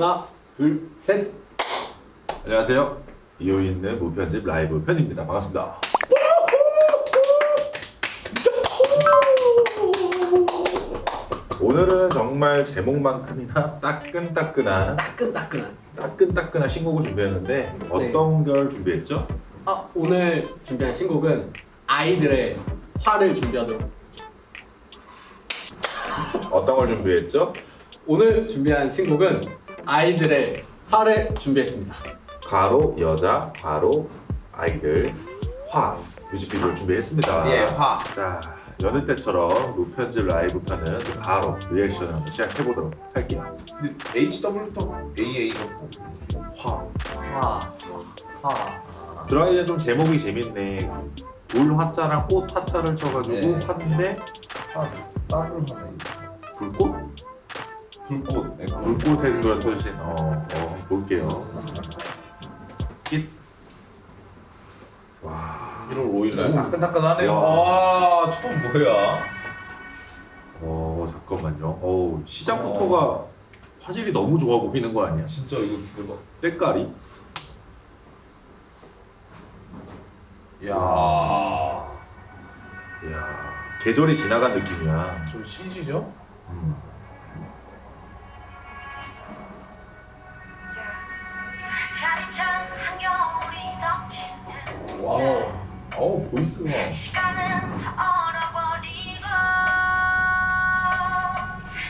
하나, 둘, 셋. 안녕하세요. 이호 있는 무편집 라이브 편입니다. 반갑습니다. 오늘은 정말 제목만큼이나 따끈따끈한 따끈따끈한. 따끈따끈한 신곡을 준비했는데 어떤 걸 준비했죠? 아, 오늘 준비한 신곡은 아이들의 화를 준비하도록. 어떤 걸 준비했죠? 오늘 준비한 신곡은 아이들의 화를 준비했습니다. 가로 여자 가로 아이들 화 뮤직비디오를 준비했습니다. 예, 화. 자 여느 때처럼 무편집 라이브 편은 바로 리액션을 한번 시작해 보도록 할게요. 근데 HW부터 AA가 화 화, 화. 드라이는 좀 제목이 재밌네. 물 화자랑 꽃 화자를 쳐가지고 네. 화인데 화 더블 하네. 불꽃? 불꽃. 네, 불. 불꽃의 그런 뜻인 어, 어 볼게요. 빛. 와. 1월 5일 날 오. 따끈따끈하네요. 야. 와, 처음 뭐야? 어 잠깐만요. 어 시작부터가 화질이 너무 좋아 보이는 거 아니야? 진짜 이거 대박. 때깔이. 야. 이야 계절이 지나간 느낌이야. 좀 CG죠? 음. 어우, 보이스가. 시간은 다 얼어버리고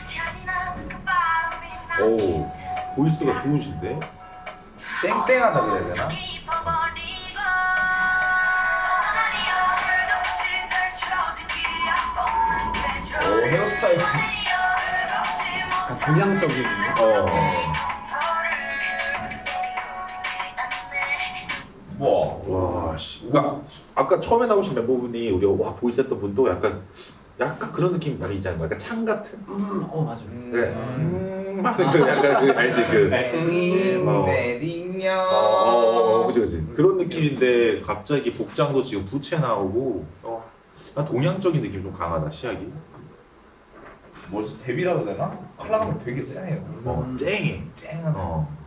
잔인한 그 바람이 오 보이스가 좋으신데? 땡땡하다 그래야 되나? 깊어버리고 펼쳐진 오, 헤어스타일. 약간 동양적인. 어. 아까 처음에 나오신 멤버분이 우리가 와 보이스 했던 분도 약간 약간 그런 느낌 많이 있잖아요. 약간 창 같은. 음, 어 맞아요. 네. 음, 하는 그 약간 그 알지 그. 네, 음. 어. 메딩녀. 어, 어, 어, 그지 그지. 그런 느낌인데 갑자기 복장도 지금 부채 나오고 어, 난 동양적인 느낌 좀 강하다 시작이. 뭐지 데뷔라 해야 되나? 컬러가 되게 세네요. 어, 쨍해. 쨍하네. 어.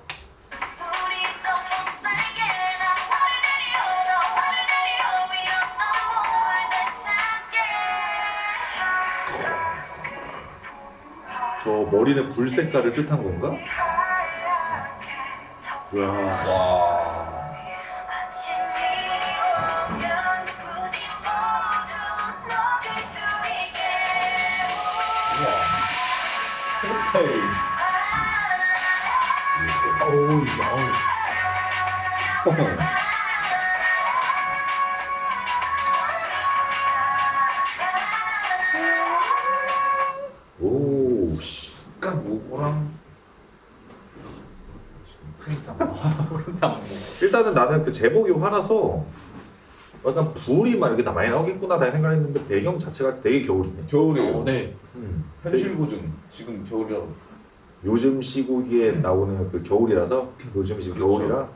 머리는 불 색깔을 뜻한 건가? 와. 와. 헤어스타일. 어우, 어우. 일단은 나는 그 제목이 화나서 약간 불이 막 이렇게 나 많이 나오겠구나 다 생각했는데 배경 자체가 되게 겨울이네. 겨울이에요. 어, 네. 음. 현실 고증 지금 겨울이라고. 요즘 시국에 나오는 그 겨울이라서 요즘 지금 그렇죠. 겨울이라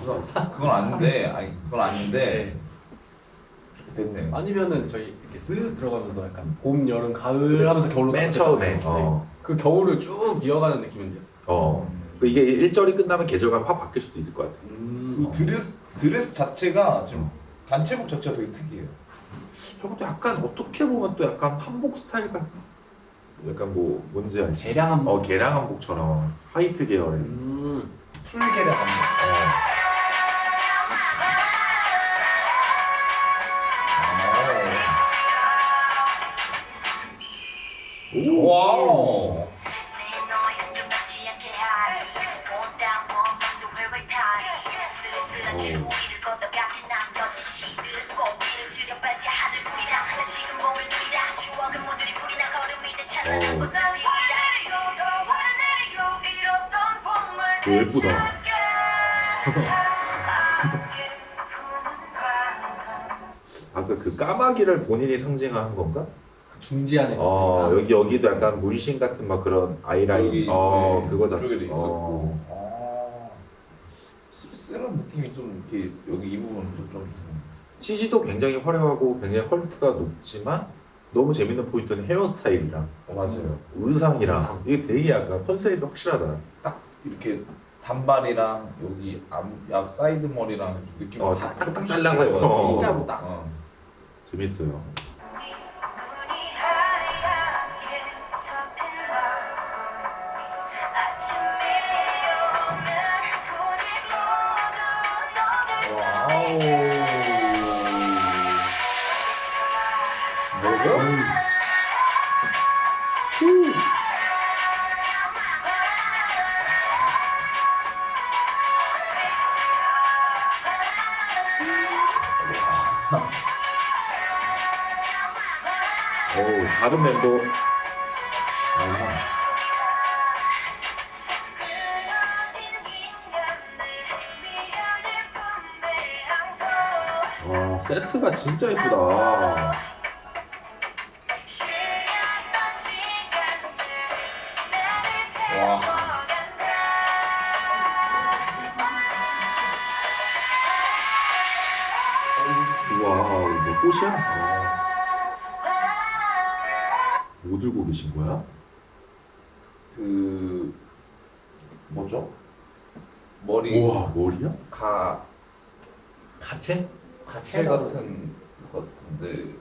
그건, 그건 아닌데 아니 그건 아닌데 그렇게 됐네요. 아니면은 저희 이렇게 쓱 들어가면서 약간 봄, 여름, 가을 하면서 겨울로 맨. 처음에 네. 어, 그 겨울을 쭉 이어가는 느낌인데요. 어. 그 이게 일절이 끝나면 계절감 확 바뀔 수도 있을 것 같아. 음. 그 드레스 드레스 자체가 지금 단체복 자체가 되게 특이해요. 저것도 약간 어떻게 보면 또 약간 한복 스타일 같 약간 뭐 뭔지 알지? 개량 한번. 어 개량 한복처럼 화이트 계열의 음. 풀계량 예쁘다. 품은 바람 아까 그 까마귀를 본인이 상징하는 건가? 중지 안에 어. 여기 여기도 약간 문신 같은 막 그런 아이라인 여기, 어 네, 그거 자체 있었고. 어. 아, 쓸쓸한 느낌이 좀 이렇게 여기 이 부분도 좀. CG도 굉장히 화려하고 굉장히 퀄리티가 높지만 너무 재밌는 포인트는 헤어스타일이랑 어, 맞아요. 의상이랑 의상. 이게 되게 약간 컨셉이 확실하다. 딱 이렇게 단발이랑 여기 앞, 앞 사이드 머리랑 느낌 어, 다 딱딱 조금씩 잘라가지고. 들어가지고. 어. 일자로 딱. 어. 재밌어요. 다른 멤버. 아, 와, 세트가 진짜 예쁘다. 와. 우와, 이거 꽃이야? 아, 뭐 들고 계신 거야? 그 뭐죠? 머리 우와, 머리야? 가 가채? 가채 같은 것 같은데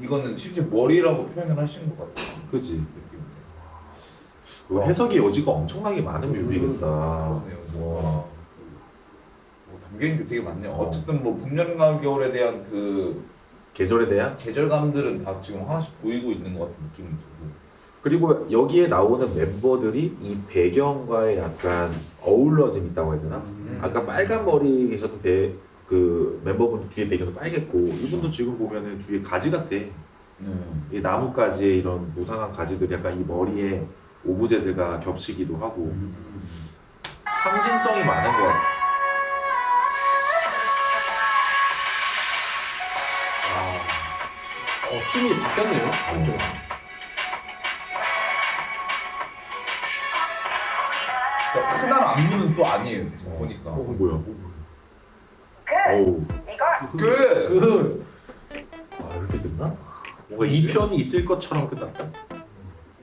이거는 실제 머리라고 표현을 하신 것 같아요. 그지? 해석의 여지가 엄청나게 많은 뮤비겠다. 그러네요. 와. 뭐 담겨 있는 게 되게 많네요. 어 쨌든 뭐 봄 여름과 겨울에 대한 그 계절에 대한 계절감들은 다 지금 하나씩 보이고 있는 것 같은 느낌이 들고. 그리고 여기에 나오는 멤버들이 이 배경과의 약간 어울러짐 있다고 해야 되나? 음. 아까 빨간 머리 계셨던 배, 그 멤버분 뒤에 배경도 빨갰고 이분도 지금 보면은 뒤에 가지 같아. 음. 이 나뭇가지의 이런 무상한 가지들이 약간 이 머리에 오브제들과 겹치기도 하고 상징성이 많은 것 같아. 어, 춤이 바뀌었네요. 좀. 그러니까 흔한 안무는 또 아니에요. 지금 보니까. 어, 뭐야? 어우, 그그 아 이렇게 됐나? 뭔가 이 편이 있을 것처럼 끝났다.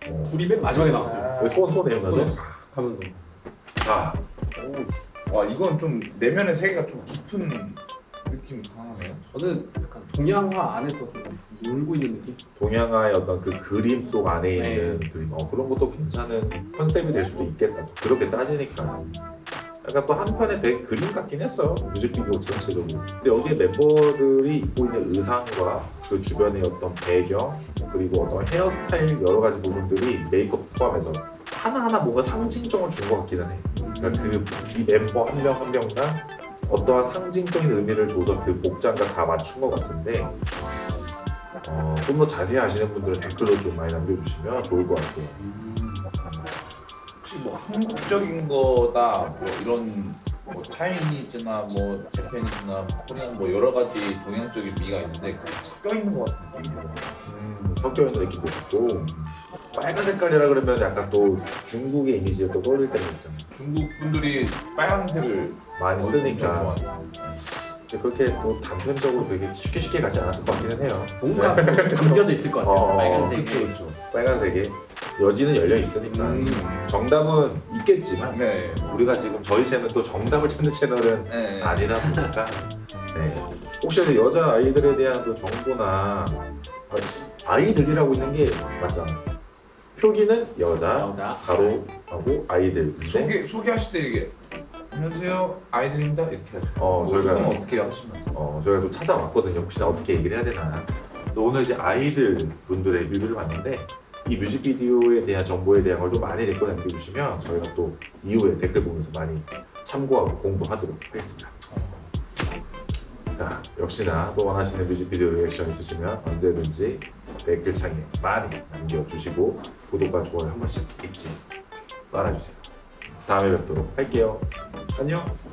어. 불이 맨 마지막에 나왔어요. 왜 손, 손에 손에 맞아? 싹 하면서. 자, 와 이건 좀 내면의 세계가 좀 깊은 느낌이 강하네요. 저는 약간 동양화 안에서 좀 놀고 있는 느낌? 동양화의 어떤 그 그림 속 안에 네. 있는 그림, 어, 그런 것도 괜찮은 컨셉이 될 수도 있겠다. 그렇게 따지니까. 약간 또 한편의 대 그림 같긴 했어요. 뮤직비디오 전체적으로. 근데 여기에 멤버들이 입고 있는 의상과 그 주변의 어떤 배경, 그리고 어떤 헤어스타일 여러 가지 부분들이 메이크업 포함해서 하나하나 뭔가 상징성을 준 것 같기는 해. 그러니까 그 이 멤버 한 명 한 명당 어떠한 상징적인 의미를 줘서 그 복장과 다 맞춘 것 같은데 어, 좀 더 자세히 아시는 분들은 댓글로 좀 많이 남겨주시면 좋을 것 같고요. 혹시 뭐 한국적인 거다 뭐 이런 뭐 차이니즈나 뭐 재패니즈나 코리안 뭐 여러 가지 동양적인 미가 있는데 그게 섞여 있는 것 같은 느낌이에요. 음, 섞여 있는 느낌도 좋고 빨간 색깔이라 그러면 약간 또 중국의 이미지가 또 떠올릴 때가 있잖아. 중국 분들이 빨간색을 많이 쓰니까 좋아해요. 근데 그렇게 뭐 단편적으로 되게 쉽게 쉽게 가지 않았을 것 같기는 해요. 뭔가 담겨져 있을 것 같아요. 어, 빨간색이. 그쵸, 그쵸. 빨간색에 여지는 열려 있으니까 음. 정답은 있겠지만 네. 우리가 지금 저희 채널 또 정답을 찾는 채널은 네. 아니다 보니까 네. 혹시 여자 아이들에 대한 또 정보나 아이들이라고 있는 게 맞잖아. 표기는 여자, 여자. 가로 하고 아이들. 근데 소개 소개하실 때 이게 안녕하세요 아이들입니다 이렇게 하죠. 어 저희가 그럼 어떻게 하시면서? 어 저희가 또 찾아왔거든요. 혹시나 어떻게 얘기를 해야 되나. 그래서 오늘 이제 아이들 분들의 뮤비를 봤는데 이 뮤직비디오에 대한 정보에 대한 걸 좀 많이 댓글 남겨주시면 저희가 또 이후에 댓글 보면서 많이 참고하고 공부하도록 하겠습니다. 자 역시나 또 원하시는 뮤직비디오 리액션 있으시면 언제든지 댓글창에 많이 남겨주시고 구독과 좋아요 한 번씩 잊지 말아주세요. 다음에 뵙도록 할게요. 안녕.